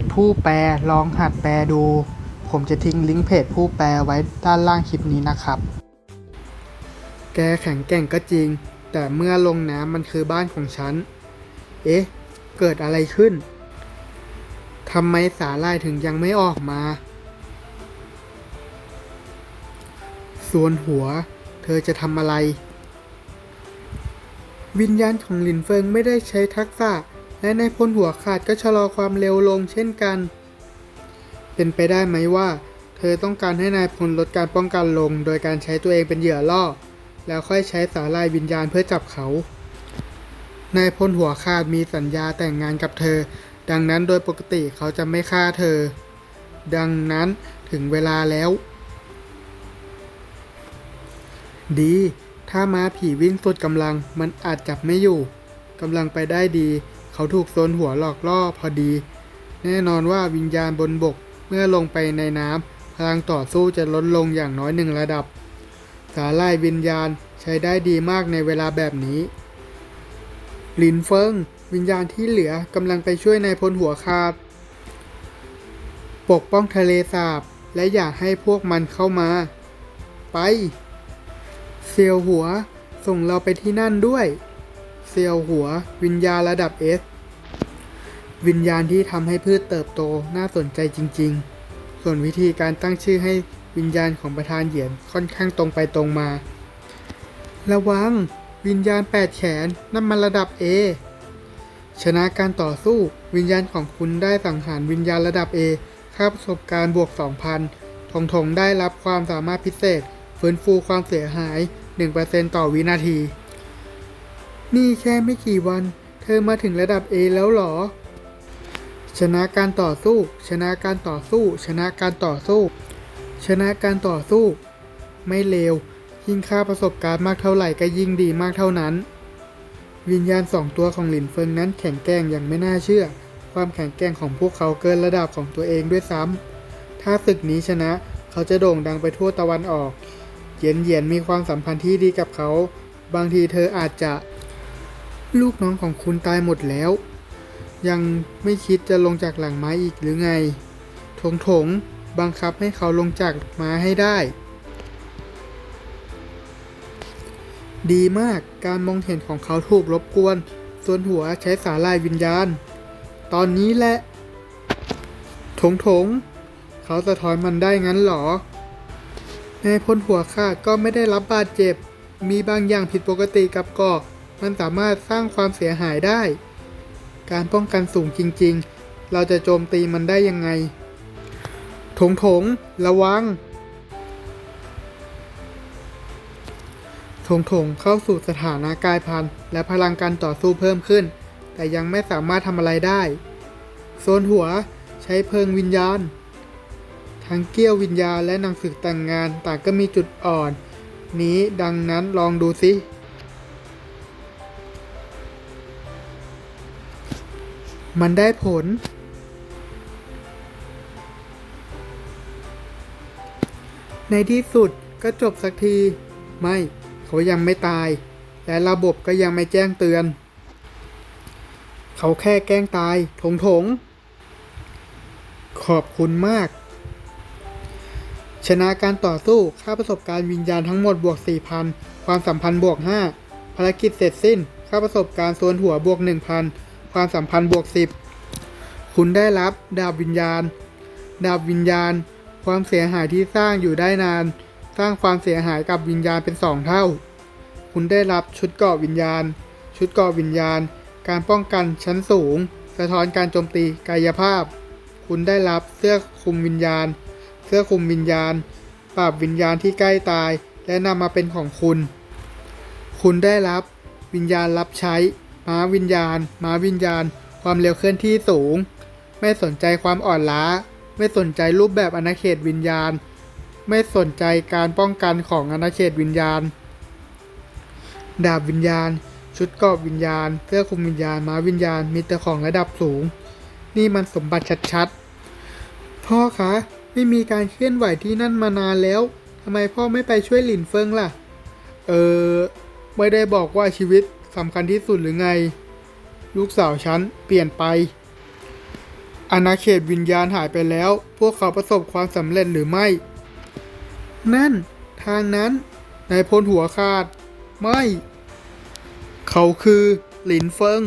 จผู้แปลลองหัดแปลดู ผมจะทิ้งลิงก์เพจผู้แปลไว้ด้านล่างคลิปนี้นะครับ แกแข็งแกร่งก็จริง แต่เมื่อลงน้ำมันคือบ้านของฉัน เอ๊ะ เกิดอะไรขึ้นทำไมสาลายถึงยังไม่ออกมา ส่วนหัว เธอจะทำอะไร วิญญาณของหลินเฟิงไม่ได้ใช้ทักษะ และในายพลหัวขาดก็ชะลอความเร็วลงเช่นกัน เป็นไปได้ไหมว่า เธอต้องการให้นายพลลดการป้องกันลง โดยการใช้ตัวเองเป็นเหยื่อล่อ แล้วค่อยใช้สาลายวิญญาณเพื่อจับเขา นายพลหัวขาดมีสัญญาแต่งงานกับเธอ ดังนั้นโดยปกติเขาจะไม่ฆ่าเธอ ดังนั้นถึงเวลาแล้ว ดี ถ้าม้าผีวิ่งสุดกำลังมันอาจจับไม่อยู่กำลังไปได้ดี เขาถูกโซนหัวหลอกล่อพอดี แน่นอนว่าวิญญาณบนบกเมื่อลงไปในน้ำพลังต่อสู้จะลดลงอย่างน้อยหนึ่งระดับ สาลายวิญญาณใช้ได้ดีมากในเวลาแบบนี้หลินเฟิง วิญญาณที่เหลือกำลังไปช่วยนายพลหัวขาด ปกป้องทะเลสาบ และอย่าให้พวกมันเข้ามา ไป เซียวหัวส่งเราไปที่นั่นด้วย เซียวหัว วิญญาณระดับ S วิญญาณที่ทำให้พืชเติบโตน่าสนใจจริง ๆ ส่วนวิธีการตั้งชื่อให้วิญญาณของประธานเหยียนค่อนข้างตรงไปตรงมา ระวัง วิญญาณแปดแขนนั่นมันระดับ A ชนะการต่อสู้วิญญาณของคุณได้สังหารวิญญาณระดับ A ค่าประสบการณ์บวก 2,000ทงทงได้รับความสามารถพิเศษ ฟื้นฟูความเสียหาย 1%ต่อวินาที นี่แค่ไม่กี่วัน เธอมาถึงระดับ A แล้วหรอ ชนะการต่อสู้ ชนะการต่อสู้ ชนะการต่อสู้ ชนะการต่อสู้ ไม่เลว ยิ่งค่าประสบการณ์มากเท่าไหร่ก็ยิ่งดีมากเท่านั้น วิญญาณสองตัวของหลินเฟิงนั้นแข็งแกร่งอย่างไม่น่าเชื่อ ความแข็งแกร่งของพวกเขาเกินระดับของตัวเองด้วยซ้ำ ถ้าศึกนี้ชนะเขาจะโด่งดังไปทั่วตะวันออก เหยียนเหยียนมีความสัมพันธ์ที่ดีกับเขา บางทีเธออาจจะ ลูกน้องของคุณตายหมดแล้ว ยังไม่คิดจะลงจากหลังไม้อีกหรือไง ถงถงบังคับให้เขาลงจากม้าให้ได้ ดีมากการมองเห็นของเขาถูกรบกวน ส่วนหัวใช้สาลายวิญญาณ ตอนนี้แหละ ถงถง เขาสะท้อนมันได้งั้นเหรอในายพลหัวขาก็ไม่ได้รับบาดเจ็บ มีบางอย่างผิดปกติกับกาะ มันสามารถสร้างความเสียหายได้ การป้องกันสูงจริงๆ เราจะโจมตีมันได้ยังไง ถงถงระวัง ถงถงเข้าสู่สถานะกายพันธุ์และพลังการต่อสู้เพิ่มขึ้น แต่ยังไม่สามารถทำอะไรได้ โซนหัวใช้เพลิงวิญญาณ ทั้งเกี้ยววิญญาณและหนังสือแต่งงานต่างก็มีจุดอ่อน นี้ดังนั้นลองดูสิ มันได้ผล ในที่สุดก็จบสักที ไม่ เขายังไม่ตาย และระบบก็ยังไม่แจ้งเตือน เขาแค่แกล้งตาย ถงถง ขอบคุณมาก ชนะการต่อสู้ค่าประสบการณ์วิญญาณทั้งหมดบวก 4,000 ความสัมพันธ์บวก 5 ภารกิจเสร็จสิ้นค่าประสบการณ์ส่วนหัวบวก 1,000 ความสัมพันธ์บวก 10 คุณได้รับดาบวิญญาณ ดาบวิญญาณ ความเสียหายที่สร้างอยู่ได้นาน สร้างความเสียหายกับวิญญาณเป็น 2 เท่า คุณได้รับชุดเกราะวิญญาณ ชุดเกราะวิญญาณ การป้องกันชั้นสูง สะท้อนการโจมตีกายภาพ คุณได้รับเสื้อคลุมวิญญาณ เสื้อคลุมวิญญาณ ปราบวิญญาณที่ใกล้ตาย และนำมาเป็นของคุณ คุณได้รับวิญญาณรับใช้ ม้าวิญญาณ ม้าวิญญาณ ความเร็วเคลื่อนที่สูง ไม่สนใจความอ่อนล้า ไม่สนใจรูปแบบอาณาเขตวิญญาณ ไม่สนใจการป้องกันของอาณาเขตวิญญาณ ดาบวิญญาณ ชุดเกราะวิญญาณเสื้อคลุมวิญญาณ ม้าวิญญาณ มีแต่ของระดับสูง นี่มันสมบัติชัดๆ พ่อคะ ไม่มีการเคลื่อนไหวที่นั่นมานานแล้วทำไมพ่อไม่ไปช่วยหลินเฟิงล่ะ เออไม่ได้บอกว่าชีวิต สำคัญที่สุดหรือไง ลูกสาวฉันเปลี่ยนไป อาณาเขตวิญญาณหายไปแล้ว พวกเขาประสบความสำเร็จหรือไม่ นั่น ทางนั้นนายพลหัวขาด ไม่ เขาคือหลินเฟิง